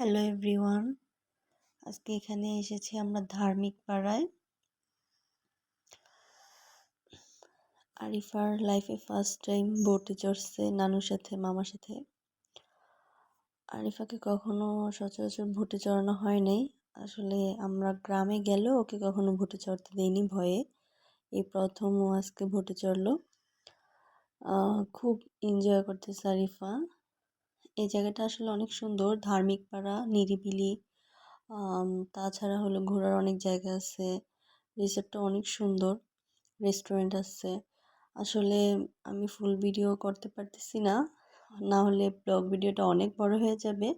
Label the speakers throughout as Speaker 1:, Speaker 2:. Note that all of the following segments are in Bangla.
Speaker 1: হ্যালো এভরিওয়ান আজকে এখানে এসেছি আমরা ধার্মিক পাড়ায়। আরিফার লাইফে ফার্স্ট টাইম বোটে চড়ছে, নানুর সাথে, মামার সাথে। আরিফাকে কখনো সচরাচর ভোটে চড়ানো হয় নাই। আসলে আমরা গ্রামে গেলেও ওকে কখনো ভোটে চড়তে দেইনি ভয়ে। এই প্রথম আজকে ভোটে চড়লো। খুব এনজয় করতেছে আরিফা। এই জায়গাটা আসলে অনেক সুন্দর, ধার্মিক পাড়া, নিরিবিলি। তাছাড়া হলো ঘোরার অনেক জায়গা আছে, রিসোর্টটা অনেক সুন্দর, রেস্টুরেন্ট আছে। আসলে আমি ফুল ভিডিও করতে পারতেছি না না হলে ব্লগ ভিডিওটা অনেক বড় হয়ে যাবে।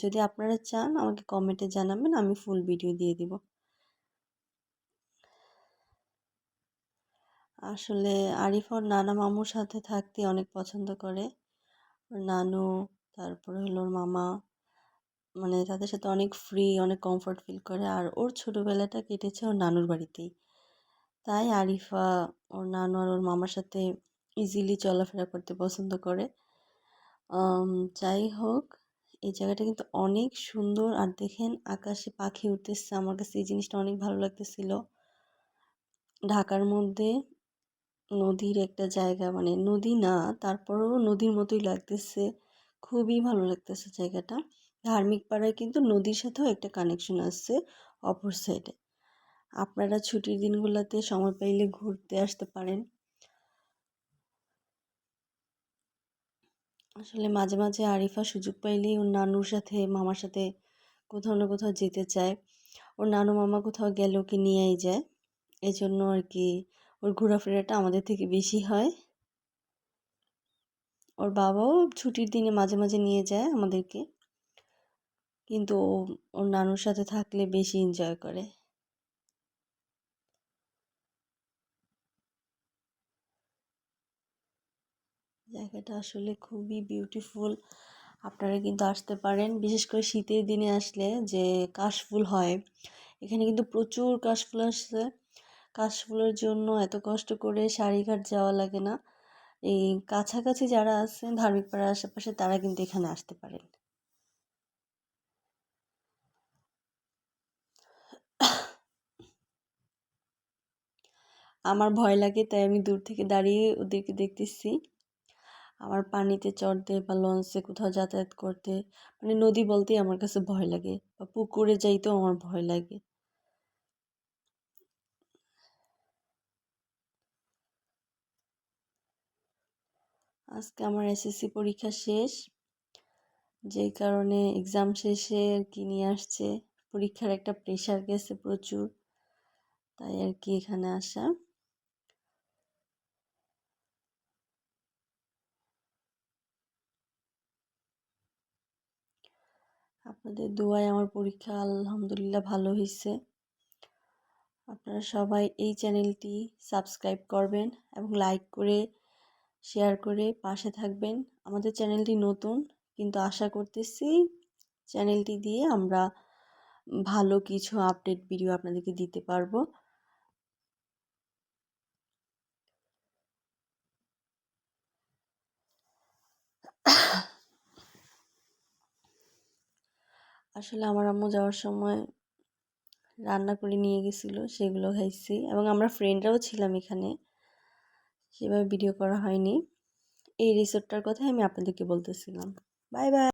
Speaker 1: যদি আপনারা চান আমাকে কমেন্টে জানাবেন, আমি ফুল ভিডিও দিয়ে দিব। আসলে আরিফ ওর নানা মামুর সাথে থাকতে অনেক পছন্দ করে। নানু, তারপরে হলো ওর মামা। মানে তাদের সাথে অনেক ফ্রি অনেক কমফর্ট ফিল করে। আর ওর ছোটোবেলাটা কেটেছে ওর নানুর বাড়িতেই। তাই আরিফা, ওর নানু আর ওর মামার সাথে ইজিলি চলাফেরা করতে পছন্দ করে। যাই হোক, এই জায়গাটা কিন্তু অনেক সুন্দর। আর দেখেন আকাশে পাখি উঠতেছে। আমার কাছে এই জিনিসটা অনেক ভালো লাগতেছিল। ঢাকার মধ্যে নদীর একটা জায়গা মানে নদী না, তারপরেও নদীর মতোই লাগতেছে। খুবই ভালো লাগতেছে জায়গাটা। ধার্মিক পাড়ায় কিন্তু নদীর সাথেও একটা কানেকশন আসছে অপর সাইডে আপনারা ছুটির দিনগুলোতে সময় পাইলে ঘুরতে আসতে পারেন। আসলে মাঝে মাঝে আরিফা সুযোগ পাইলেই ওর নানুর সাথে, মামার সাথে কোথাও না কোথাও যেতে চায়। ওর নানু, মামা কোথাও গেলে ওকে নিয়েই যায়। এই জন্য আর কি ওর ঘোরাফেরাটা আমাদের থেকে বেশি হয়। ওর বাবাও ছুটির দিনে মাঝে মাঝে নিয়ে যায় আমাদেরকে। কিন্তু ও ওর নানুর সাথে থাকলে বেশি এনজয় করে। জায়গাটা আসলে খুবই বিউটিফুল আপনারা কিন্তু আসতে পারেন। বিশেষ করে শীতের দিনে আসলে যে কাশফুল হয়, এখানে কিন্তু প্রচুর কাশফুল আসছে। কাশফুলের জন্য এত কষ্ট করে শাড়িঘাট যাওয়া লাগে না। এই কাছাকাছি যারা আছেন, ধার্মিক পাড়ার আশেপাশে, তারা কিন্তু এখানে আসতে পারেন। আমার ভয় লাগে, তাই আমি দূর থেকে দাঁড়িয়ে ওদেরকে দেখতেছি। আমার পানিতে চড়তে বা লঞ্চে কোথাও যাতায়াত করতে মানে নদী বলতেই আমার কাছে ভয় লাগে বা পুকুরে যাইতেও আমার ভয় লাগে। আজকে আমার এসএসসি পরীক্ষা শেষ। যেই কারণে এক্সাম শেষে আর কি নিয়ে আসছে। পরীক্ষার একটা প্রেশার গেছে প্রচুর। তাই আর কি এখানে আসা। আপনাদের দোয়ায় আমার পরীক্ষা আলহামদুলিল্লাহ ভালো হয়েছে আপনারা সবাই এই চ্যানেলটি সাবস্ক্রাইব করবেন এবং লাইক করে শেয়ার করে পাশে থাকবেন। আমাদের চ্যানেলটি নতুন, কিন্তু আশা করতেছি চ্যানেলটি দিয়ে আমরা ভালো কিছু আপডেট ভিডিও আপনাদেরকে দিতে পারব। আসলে আমার আম্মু যাওয়ার সময় রান্না করে নিয়ে গেছিল, সেগুলো খাইছি এবং আমরা ফ্রেন্ডরাও ছিলাম এখানে। সেভাবে ভিডিও করা হয়নি। এই রিসোর্টটার কথাই আমি আপনাদেরকে বলতেছিলাম। Bye bye